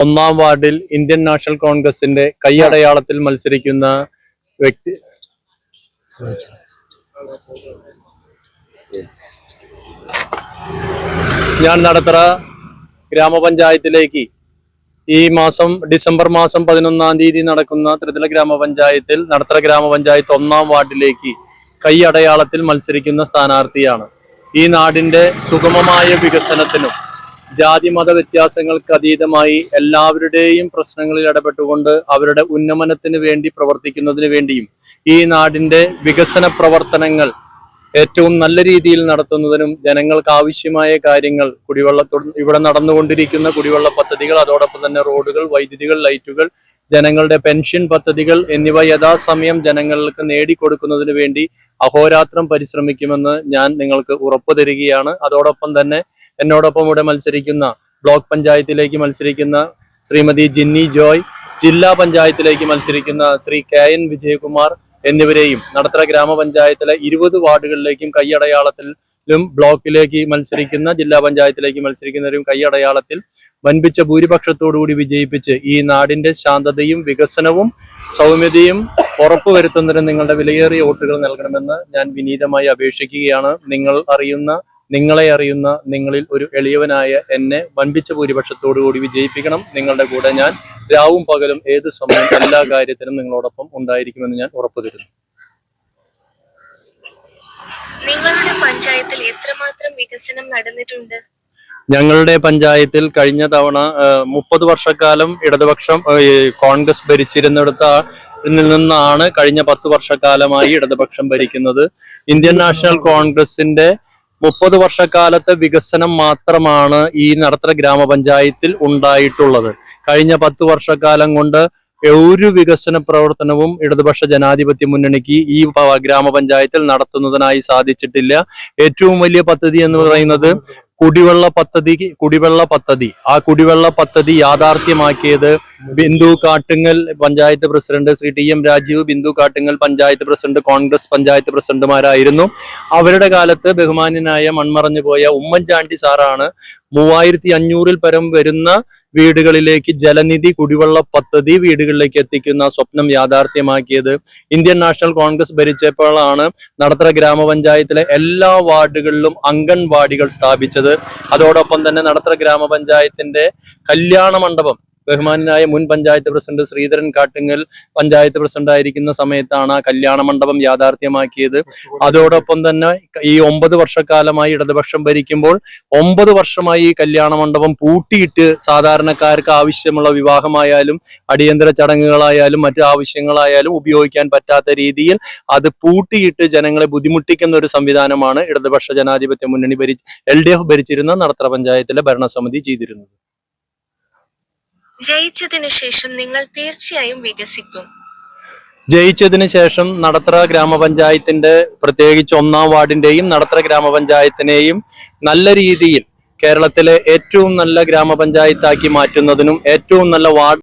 ഒന്നാം വാർഡിൽ Indian national കോൺഗ്രസിന്റെ കൈയടയാളത്തിൽ മത്സരിക്കുന്ന വ്യക്തി ഞാൻ നടത്തറ ഗ്രാമപഞ്ചായത്തിലേക്ക് ഈ മാസം ഡിസംബർ മാസം പതിനൊന്നാം തീയതി നടക്കുന്ന ത്രിതല ഗ്രാമപഞ്ചായത്തിൽ നടത്തറ ഗ്രാമപഞ്ചായത്ത് ഒന്നാം വാർഡിലേക്ക് കൈയടയാളത്തിൽ മത്സരിക്കുന്ന സ്ഥാനാർത്ഥിയാണ്. ഈ നാടിന്റെ സുഗമമായ വികസനത്തിനും ജാതി മത വ്യത്യാസങ്ങൾക്ക് അതീതമായി എല്ലാവരുടെയും പ്രശ്നങ്ങളിൽ ഇടപെട്ടുകൊണ്ട് അവരുടെ ഉന്നമനത്തിന് വേണ്ടി പ്രവർത്തിക്കുന്നതിന് വേണ്ടിയും ഈ നാടിന്റെ വികസന പ്രവർത്തനങ്ങൾ ഏറ്റവും നല്ല രീതിയിൽ നടത്തുന്നതിനും ജനങ്ങൾക്ക് ആവശ്യമായ കാര്യങ്ങൾ കുടിവെള്ള ഇവിടെ നടന്നുകൊണ്ടിരിക്കുന്ന കുടിവെള്ള പദ്ധതികൾ അതോടൊപ്പം തന്നെ റോഡുകൾ വൈദ്യുതികൾ ലൈറ്റുകൾ ജനങ്ങളുടെ പെൻഷൻ പദ്ധതികൾ എന്നിവ യഥാസമയം ജനങ്ങൾക്ക് നേടിക്കൊടുക്കുന്നതിന് വേണ്ടി അഹോരാത്രം പരിശ്രമിക്കുമെന്ന് ഞാൻ നിങ്ങൾക്ക് ഉറപ്പു തരികയാണ്. അതോടൊപ്പം തന്നെ എന്നോടൊപ്പം ഇവിടെ മത്സരിക്കുന്ന ബ്ലോക്ക് പഞ്ചായത്തിലേക്ക് മത്സരിക്കുന്ന ശ്രീമതി ജിന്നി ജോയ് ജില്ലാ പഞ്ചായത്തിലേക്ക് മത്സരിക്കുന്ന ശ്രീ കെ എൻ വിജയകുമാർ എന്നിവരെയും നടത്തറ ഗ്രാമപഞ്ചായത്തിലെ ഇരുപത് വാർഡുകളിലേക്കും കൈയടയാളത്തിലും ബ്ലോക്കിലേക്ക് മത്സരിക്കുന്ന ജില്ലാ പഞ്ചായത്തിലേക്ക് മത്സരിക്കുന്നവരും കൈയടയാളത്തിൽ വൻപിച്ച ഭൂരിപക്ഷത്തോടുകൂടി വിജയിപ്പിച്ച് ഈ നാടിന്റെ ശാന്തതയും വികസനവും സൗമ്യതയും ഉറപ്പുവരുത്തുന്നതിന് നിങ്ങളുടെ വിലയേറിയ വോട്ടുകൾ നൽകണമെന്ന് ഞാൻ വിനീതമായി അപേക്ഷിക്കുകയാണ്. നിങ്ങൾ അറിയുന്ന നിങ്ങളെ അറിയുന്ന നിങ്ങളിൽ ഒരു എളിയവനായ എന്നെ വൻപിച്ച ഭൂരിപക്ഷത്തോടുകൂടി വിജയിപ്പിക്കണം. നിങ്ങളുടെ കൂടെ ഞാൻ രാവും പകലും ഏത് സമയം എല്ലാ കാര്യത്തിനും നിങ്ങളോടൊപ്പം ഉണ്ടായിരിക്കുമെന്ന് ഞാൻ ഉറപ്പു തരുന്നു നിങ്ങളുടെ പഞ്ചായത്തിൽ എത്രമാത്രം വികസനം നടന്നിട്ടുണ്ട്? ഞങ്ങളുടെ പഞ്ചായത്തിൽ കഴിഞ്ഞ തവണ മുപ്പത് വർഷക്കാലം ഇടതുപക്ഷം കോൺഗ്രസ് ഭരിച്ചിരുന്നിടത്ത നിന്നാണ് കഴിഞ്ഞ പത്ത് വർഷക്കാലമായി ഇടതുപക്ഷം ഭരിക്കുന്നത്. ഇന്ത്യൻ നാഷണൽ കോൺഗ്രസിന്റെ മുപ്പത് വർഷക്കാലത്തെ വികസനം മാത്രമാണ് ഈ നടത്തറ ഗ്രാമപഞ്ചായത്തിൽ ഉണ്ടായിട്ടുള്ളത്. കഴിഞ്ഞ പത്ത് വർഷക്കാലം കൊണ്ട് ഒരു വികസന പ്രവർത്തനവും ഇടതുപക്ഷ ജനാധിപത്യ മുന്നണിക്ക് ഈ ഗ്രാമപഞ്ചായത്തിൽ നടത്തുന്നതിനായി സാധിച്ചിട്ടില്ല. ഏറ്റവും വലിയ പദ്ധതി എന്ന് പറയുന്നത് കുടിവെള്ള പദ്ധതി കുടിവെള്ള പദ്ധതി. ആ കുടിവെള്ള പദ്ധതി യാഥാർത്ഥ്യമാക്കിയത് Bindu Kattungal panchayat president Shri T M Rajiv Bindu Kattungal panchayat president Congress panchayat പ്രസിഡന്റുമാരായിരുന്നു. അവരുടെ കാലത്ത് ബഹുമാന്യനായ മൺമറഞ്ഞു പോയ ഉമ്മൻചാണ്ടി സാറാണ് മൂവായിരത്തി അഞ്ഞൂറിൽ പരം വരുന്ന വീടുകളിലേക്ക് ജലനിധി കുടിവെള്ള പദ്ധതി വീടുകളിലേക്ക് എത്തിക്കുന്ന സ്വപ്നം യാഥാർത്ഥ്യമാക്കിയത് ഇന്ത്യൻ നാഷണൽ കോൺഗ്രസ് ഭരിച്ചപ്പോഴാണ് നടത്തറ ഗ്രാമപഞ്ചായത്തിലെ എല്ലാ വാർഡുകളിലും അംഗൻവാടികൾ സ്ഥാപിച്ചത്. അതോടൊപ്പം തന്നെ നടത്തറ ഗ്രാമപഞ്ചായത്തിന്റെ കല്യാണ മണ്ഡപം ബഹുമാനായ മുൻ പഞ്ചായത്ത് പ്രസിഡന്റ് ശ്രീധരൻ കാട്ടുങ്ങൽ പഞ്ചായത്ത് പ്രസിഡന്റ് ആയിരിക്കുന്ന സമയത്താണ് ആ കല്യാണ മണ്ഡപം യാഥാർത്ഥ്യമാക്കിയത്. അതോടൊപ്പം തന്നെ ഈ ഒമ്പത് വർഷക്കാലമായി ഇടതുപക്ഷം ഭരിക്കുമ്പോൾ ഒമ്പത് വർഷമായി ഈ കല്യാണ മണ്ഡപം പൂട്ടിയിട്ട് സാധാരണക്കാർക്ക് ആവശ്യമുള്ള വിവാഹമായാലും അടിയന്തര ചടങ്ങുകളായാലും മറ്റു ആവശ്യങ്ങളായാലും ഉപയോഗിക്കാൻ പറ്റാത്ത രീതിയിൽ അത് പൂട്ടിയിട്ട് ജനങ്ങളെ ബുദ്ധിമുട്ടിക്കുന്ന ഒരു സംവിധാനമാണ് ഇടതുപക്ഷ ജനാധിപത്യ മുന്നണി ഭരിച്ച് എൽ ഡി എഫ് ഭരിച്ചിരുന്ന നടത്തറ പഞ്ചായത്തിലെ ഭരണസമിതി ചെയ്തിരുന്നത്. ജയിച്ചതിനു ശേഷം നിങ്ങൾ തീർച്ചയായും വികസിക്കും. ജയിച്ചതിന് ശേഷം നടത്തറ ഗ്രാമപഞ്ചായത്തിന്റെ പ്രത്യേകിച്ച് ഒന്നാം വാർഡിന്റെയും നടത്ര ഗ്രാമപഞ്ചായത്തിനെയും നല്ല രീതിയിൽ കേരളത്തിലെ ഏറ്റവും നല്ല ഗ്രാമപഞ്ചായത്താക്കി മാറ്റുന്നതിനും ഏറ്റവും നല്ല വാർഡ്